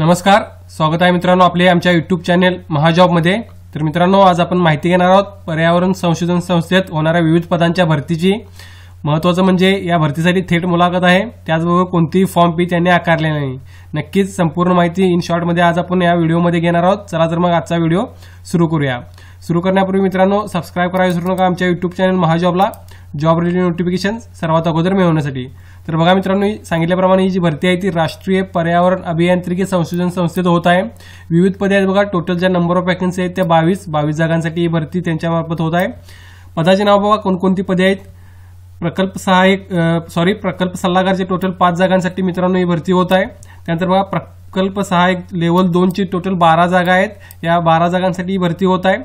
नमस्कार स्वागत आहे मित्रांनो आपले आमच्या युट्यूब चॅनेल महाजॉबमध्ये. तर मित्रांनो आज आपण माहिती घेणार आहोत पर्यावरण संशोधन संस्थेत होणाऱ्या विविध पदांच्या भरतीची. महत्वाचं म्हणजे या भरतीसाठी थेट मुलाखत आहे. त्याचबरोबर कोणतीही फॉर्म फी त्यांनी आकारले नाही. नक्कीच संपूर्ण माहिती इन शॉर्टमध्ये आज आपण या व्हिडिओमध्ये घेणार आहोत. चला तर मग आजचा व्हिडिओ सुरू करूया. सुरू करण्यापूर्वी मित्रांनो सबस्क्राईब करायला विसरू नका आमच्या युट्यूब चॅनल महाजॉबला. जॉब रिलेटेड नोटिफिकेशन सर्वात अगोदर मिळवण्यासाठी. तर बघा मित्रांनो सांगितल्याप्रमाणे ही जी भरती आहे ती राष्ट्रीय पर्यावरण अभियांत्रिकी संशोधन संस्थेत होत आहे. विविध पदे आहेत बघा टोटल ज्या नंबर ऑफ वॅकन्सी आहेत त्या बावीस बावीस जागांसाठी ही भरती त्यांच्यामार्फत होत आहे. पदाचे नाव बघा कोणकोणती पदे आहेत? प्रकल्प सहाय्यक सॉरी प्रकल्प सल्लागारचे टोटल पाच जागांसाठी मित्रांनो ही भरती होत आहे. त्यानंतर बघा प्रकल्प सहाय्यक लेवल दोनची टोटल बारा जागा आहेत. या बारा जागांसाठी ही भरती होत आहे.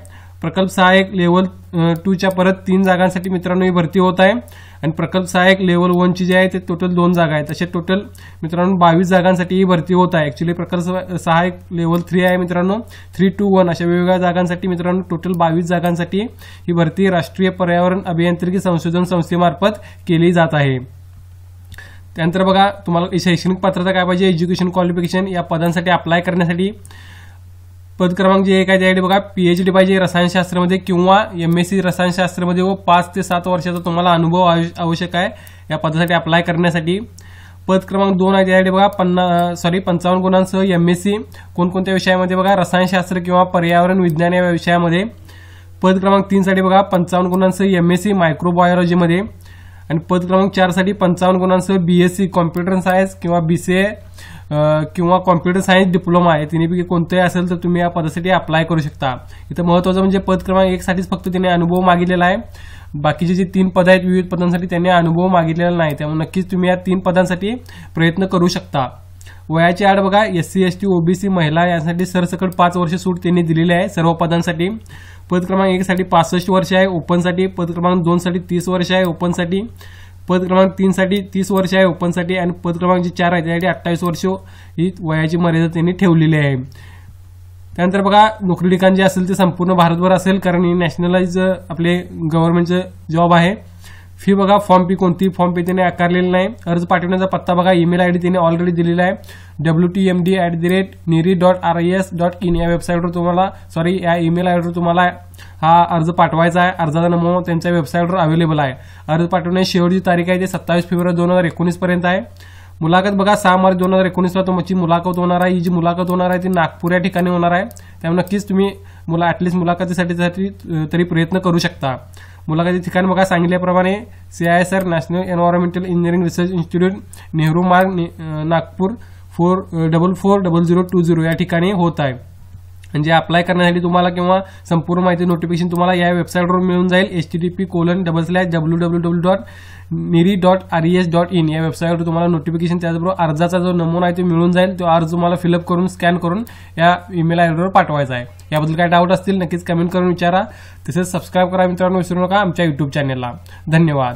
प्रकल्प सहायक लेवल टूच्या परत तीन जागांसाठी मित्रांनो ही भरती होत आहे. आणि प्रकल्प सहायक लेवल वनची जी आहे ते टोटल दोन जागा आहेत. तसे टोटल मित्रांनो बावीस जागांसाठी ही भरती होत आहे. ऍक्च्युली प्रकल्प सहाय्यक लेवल थ्री आहे मित्रांनो. थ्री टू वन अशा वेगवेगळ्या जागांसाठी मित्रांनो टोटल बावीस जागांसाठी ही भरती राष्ट्रीय पर्यावरण अभियांत्रिकी संशोधन संस्थेमार्फत केली जात आहे. त्यानंतर बघा तुम्हाला शैक्षणिक पात्रता काय पाहिजे? एज्युकेशन क्वालिफिकेशन या पदांसाठी अप्लाय करण्यासाठी. पद क्रमांक जे एक आहे त्यासाठी बघा पीएचडी पाहिजे रसायनशास्त्रामध्ये किंवा एमएससी रसायनशास्त्रामध्ये व पाच ते सात वर्षाचा तुम्हाला अनुभव आवश्यक आहे. या पदासाठी अप्लाय करण्यासाठी. पद क्रमांक दोन आहे त्यासाठी बघा पन्ना सॉरी पंचावन्न गुणांसह एमएससी कोणकोणत्या विषयामध्ये बघा रसायनशास्त्र किंवा पर्यावरण विज्ञान या विषयामध्ये. पद क्रमांक तीनसाठी बघा पंचावन्न गुणांसह एमएससी मायक्रोबायोलॉजीमध्ये आणि पद क्रमांक चारसाठी पंचावन्न गुणांसह बीएससी कॉम्प्युटर सायन्स किंवा बीसीए किंवा कॉम्प्युटर सायन्स डिप्लोमा आहे तिन्हीपैकी कोणतंही असेल तर तुम्ही या पदासाठी अप्लाय करू शकता. इथं महत्वाचं म्हणजे पद क्रमांक एक साठीच फक्त तिने अनुभव मागितलेला आहे. बाकीचे जे तीन पद आहेत विविध पदांसाठी त्यांनी अनुभव मागितलेला नाही. त्यामुळे नक्कीच तुम्ही या तीन पदांसाठी प्रयत्न करू शकता. वयाची आड बघा S C S T OBC महिला यासाठी सरसकट पाच वर्ष सूट त्यांनी दिलेली आहे सर्व पदांसाठी. पद क्रमांक एक साठी पासष्ट वर्ष आहे ओपनसाठी पद क्रमांक दोन साठी तीस वर्ष आहे ओपनसाठी पद क्रमांक तीन साठी तीस वर्ष आहे ओपनसाठी आणि पद क्रमांक जे चार आहे त्यासाठी अठ्ठावीस वर्ष ही वयाची मर्यादा त्यांनी ठेवलेली आहे. त्यानंतर बघा नोकरी ठिकाण जे असेल ते संपूर्ण भारतभर असेल कारण ही नॅशनलाइज आपले गव्हर्नमेंटचं जॉब आहे. फी बघा फॉर्म पी कोणती? फॉर्म पी त्याने आकारलेली नाही. अर्ज पाठवण्याचा पत्ता बघा ईमेल आय डी त्याने ऑलरेडी दिलेला आहे. W T M D at the rate NEERI dot R I S dot in या वेबसाईटवर तुम्हाला सॉरी या ईमेल आय डीवर तुम्हाला हा अर्ज पाठवायचा आहे. अर्जाचा नमूना त्यांच्या वेबसाईटवर अवेलेबल आहे. अर्ज पाठवण्याची शेवटची तारीख आहे ते सत्तावीस फेब्रुवारी दोन हजार एकोणीसपर्यंत आहे. मुलाखत बघा सहा मार्च दोन हजार एकोणीसला तुमची मुलाखत होणार आहे. ही जी मुलाखत होणार आहे ती नागपूर या ठिकाणी होणार आहे. त्यामुळे नक्कीच तुम्ही मुला ऍटलिस्ट मुलाखतीसाठी तरी प्रयत्न करू शकता. मुलाखती ठिकाण बघा. सांगितल्याप्रमाणे CISR national environmental engineering research institute Nehru Marg Nagpur four double four double zero two zero या ठिकाणी होत आहे. म्हणजे अप्लाय करण्यासाठी तुम्हाला किंवा संपूर्ण माहिती नोटिफिकेशन तुम्हाला या वेबसाईटवर मिळून जाईल. H T T P colon double slash W W W dot NEERI dot R S dot in या वेबसाईटवर तुम्हाला नोटिफिकेशन त्याचबरोबर अर्जाचा जो नमुना आहे तो मिळून जाईल. तो अर्ज तुम्हाला फिलअप करून स्कॅन करून या ईमेल आयडीवर पाठवायचा आहे. याबद्दल काय डाऊट असतील नक्कीच कमेंट करून विचारा. तसेच सबस्क्राईब करा मित्रांनो विसरू नका आमच्या युट्यूब चॅनेलला धन्यवाद.